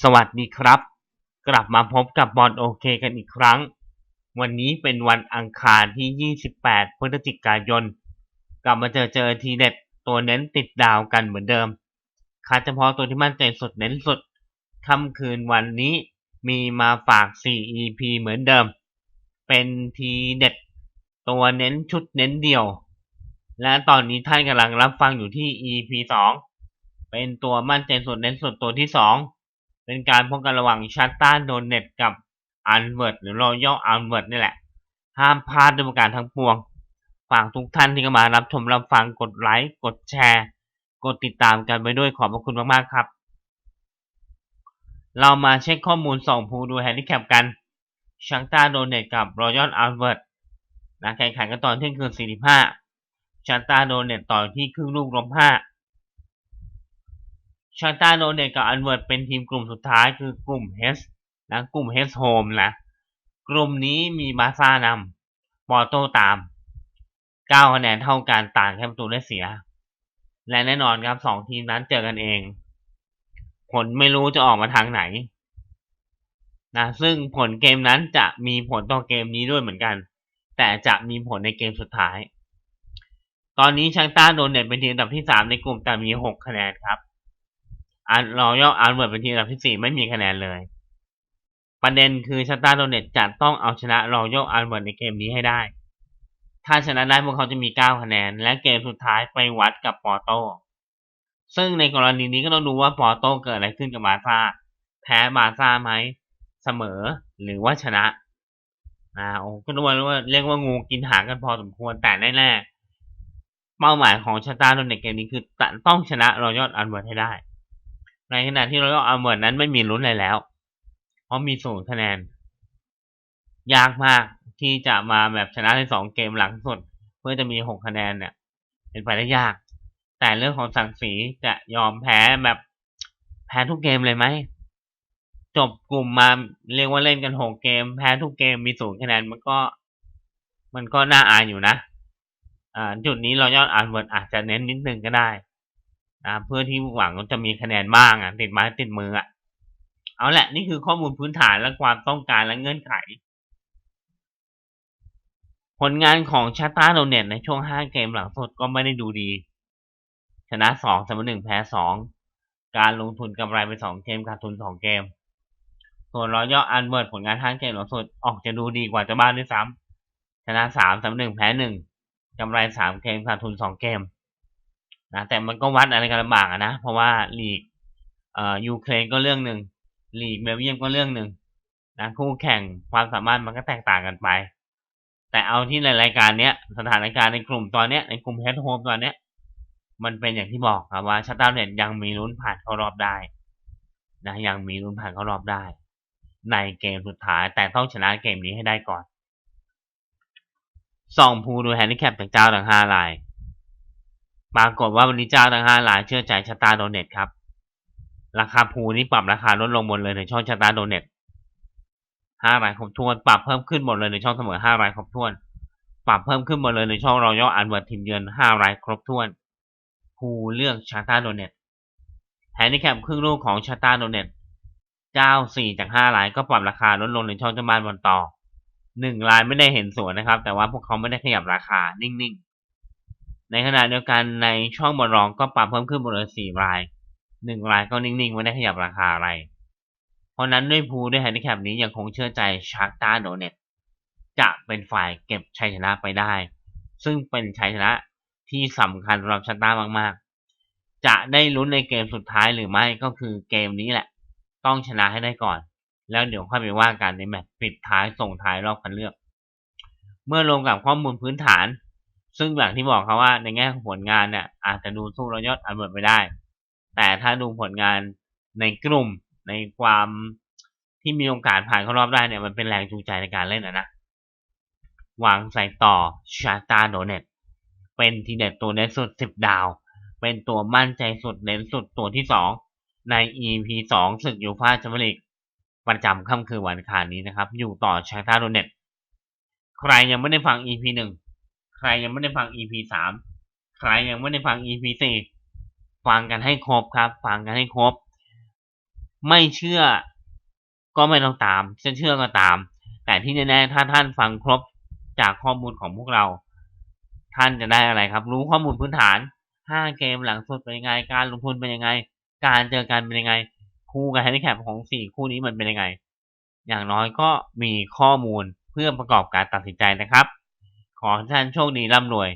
สวัสดีครับ กลับมาพบกับบอลโอเคกันอีกครั้ง วันนี้เป็นวันอังคารที่ 28 พฤศจิกายน กลับมาเจอเจอทีเด็ดตัวเน้นติดดาวกันเหมือนเดิมคัดเฉพาะตัวที่มั่นใจสุดเน้นสุดค่ำคืนวันนี้มีมาฝาก 4 EP เหมือนเดิม เป็นทีเด็ด ตัวเน้นชุดเน้นเดี่ยว และตอนนี้ท่านกำลังรับฟังอยู่ที่ EP 2 เป็นตัวมั่นใจสุดเน้นสุดตัวที่ 2 เป็นการพบกันระหว่างชัตตาโดนเน็ตกับอันเวิร์ดหรือรอยัลอันเวิร์ดนี่แหละ ห้ามพลาดด้วยประการทั้งปวง ฝากทุกท่านที่เข้ามารับชมรับฟังกดไลค์ กดแชร์ กดติดตามกันไปด้วยขอบพระคุณมากๆครับ เรามาเช็คข้อมูลส่องภูดูแฮนดิแคปกันชังต้าโดนเน็ตกับรอยัลอันเวิร์ดนะแข่งขันกันตอนเที่ยงคืน45ชันต้าโดนเน็ตต่อที่ครึ่งลูกลบ5 ชาต้าโนเนตกับอันเวิร์ดเป็นทีมกลุ่มสุดท้ายคือกลุ่ม H นะกลุ่ม H Home นะ กลุ่มนี้มีบาซ่านำปอโต้ตาม 9 คะแนนเท่ากันต่างแค่ประตูได้เสีย และแน่นอนครับ2ทีมนั้นเจอกันเอง ผลไม่รู้จะออกมาทางไหนนะซึ่งผลเกมนั้นจะมีผลต่อเกมนี้ด้วยเหมือนกัน แต่จะมีผลในเกมสุดท้าย ตอนนี้ชังต้าโดนเน็ตเป็นทีมอันดับที่ 3 ในกลุ่มแต่มี 6 คะแนนครับ อันรอย่ออันเวิร์ดเป็นทีมอันดับที่สี่ไม่มีคะแนนเลย ประเด็นคือชาตาโดเนตจะต้องเอาชนะรอย่ออันเวิร์ดในเกมนี้ให้ได้ ถ้าชนะได้พวกเขาจะมีเก้าคะแนน และเกมสุดท้ายไปวัดกับปอโต ซึ่งในกรณีนี้ก็ต้องดูว่าปอโตเกิดอะไรขึ้นกับบาซ่า แพ้บาซ่าไหมเสมอหรือว่าชนะอ่าโอ้ก็ต้องว่าเรียกว่างูกินหางกันพอสมควรแต่แน่ๆเป้าหมายของชาตาโดเน็ตเกมนี้คือต้องชนะรอยอดอันเวิร์ดให้ได้ ในขณะที่เราเอาเมิร์ดนั้นไม่มีลุ้นอะไรแล้ว เพราะมีศูนย์คะแนน ยากมากที่จะมาแบบชนะในสองเกมหลังสุด เพื่อจะมีหกคะแนนเนี่ยเป็นไปได้ยาก แต่เรื่องของสังสีจะยอมแพ้แบบแพ้ทุกเกมเลยไหมจบกลุ่มมาเรียกว่าเล่นกันหกเกม แพ้ทุกเกมมีศูนย์คะแนนมันก็ มันก็น่าอายอยู่นะ อ่า จุดนี้เรายอดอ่าเวิร์ดอาจจะเน้นนิดนึงก็ได้ นะเพื่อที่หวังจะมีคะแนนบ้างอะติดไม้ติดมืออะเอาแหละนี่คือข้อมูลพื้นฐานและความต้องการและเงื่อนไข ผลงานของชาตาโดเน็ตในช่วง 5 เกมหลังสุดก็ไม่ได้ดูดี ชนะ2เสมอ1แพ้2 การลงทุนกำไรไป 2 เกมขาดทุน 2 เกม ส่วนรอยย่ออันเบิร์ดผลงาน 5 เกมหลังสุดออกจะดูดีกว่าจะบ้านด้วยซ้ำชนะ3เสมอ1แพ้1กำไร 3 เกมขาดทุน 2 เกม นะแต่มันก็วัดอะไรกันลำบากนะ เพราะว่าลีกเอ่อยูเครนก็เรื่องหนึ่งลีกเบลเยียมก็เรื่องหนึ่งนะคู่แข่งความสามารถมันก็แตกต่างกันไป แต่เอาที่ในรายการเนี้ยสถานการณ์ในกลุ่มตอนเนี้ยในกลุ่มเฮดโฮมตอนเนี้ยมันเป็นอย่างที่บอกครับว่าชัตตาเน็ตยังมีลุ้นผ่านเข้ารอบได้นะยังมีลุ้นผ่านเข้ารอบได้ ในเกมสุดท้ายแต่ต้องชนะเกมนี้ให้ได้ก่อนส่องภูดูแฮนดิแคปจากเจ้าทั้งห้าราย ปรากฏว่าวันนี้เจ้าทั้งห้ารายเชื่อใจชาตาโดเน็ตครับ ราคาภูนี่ปรับราคาลดลงหมดเลยในช่องชาตาโดเน็ตห้ารายครบถ้วนปรับเพิ่มขึ้นหมดเลยในช่องเสมอห้ารายครบถ้วน ปรับเพิ่มขึ้นหมดเลยในช่องรอยอันเวิร์ดทีมเยือนห้ารายครบถ้วนภูเลือกชาตาโดเน็ตแฮนดิแคปครึ่งลูกของชาตาโดเน็ตเจ้าสี่จากห้ารายก็ปรับราคาลดลงในช่องเจ้าบ้านบอลต่อหนึ่งรายไม่ได้เห็นสวนนะครับ แต่ว่าพวกเขาไม่ได้ขยับราคานิ่งๆ ในขณะเดียวกันในช่องบอลรองก็ปรับเพิ่มขึ้นหมดเลยสี่รายหนึ่งรายก็นิ่งๆ ไม่ได้ขยับราคาอะไร เพราะนั้นด้วยพูด้วยแฮนดิแคปนี้ยังคงเชื่อใจชาร์ตาโดเน็ตจะเป็นฝ่ายเก็บชัยชนะไปได้ ซึ่งเป็นชัยชนะที่สำคัญสำหรับชาร์ตามากๆ จะได้ลุ้นในเกมสุดท้ายหรือไม่ก็คือเกมนี้แหละ ต้องชนะให้ได้ก่อน แล้วเดี๋ยวค่อยไปว่ากันในแมตช์ปิดท้ายส่งท้ายรอบคัดเลือก เมื่อรวมกับข้อมูลพื้นฐาน ซึ่งอย่างที่บอกเขาว่าในแง่ของผลงานเนี่ยอาจจะดูสู้รอยอดอันเบิร์ดไม่ได้ แต่ถ้าดูผลงานในกลุ่มในความที่มีโอกาสผ่านเข้ารอบได้เนี่ยมันเป็นแรงจูงใจในการเล่นนะนะวางใส่ต่อชาตาโดเน็ตเป็นทีเด็ดตัวเน้นสุดสิบดาว เป็นตัวมั่นใจสุดเน้นสุดตัวที่สองใน EP สองศึกยูฟาแชมเปี้ยนลีกประจำค่ำคืนวันคารนี้นะครับ อยู่ต่อชาตาโดเน็ตใครยังไม่ได้ฟัง EP หนึ่ง ใครยังไม่ได้ฟัง EP สามใครยังไม่ได้ฟัง EP สี่ฟังกันให้ครบครับ ฟังกันให้ครบ ไม่เชื่อก็ไม่ต้องตามจะเชื่อก็ตาม แต่ที่แน่ๆถ้าท่านฟังครบจากข้อมูลของพวกเรา ท่านจะได้อะไรครับ รู้ข้อมูลพื้นฐาน5เกมหลังสุดเป็นยังไง การลงทุนเป็นยังไง การเจอกันเป็นยังไง คู่กับแฮนดิแคปของ4คู่นี้มันเป็นยังไง อย่างน้อยก็มีข้อมูลเพื่อประกอบการตัดสินใจนะครับ ขอท่านโชคดีร่ำรวย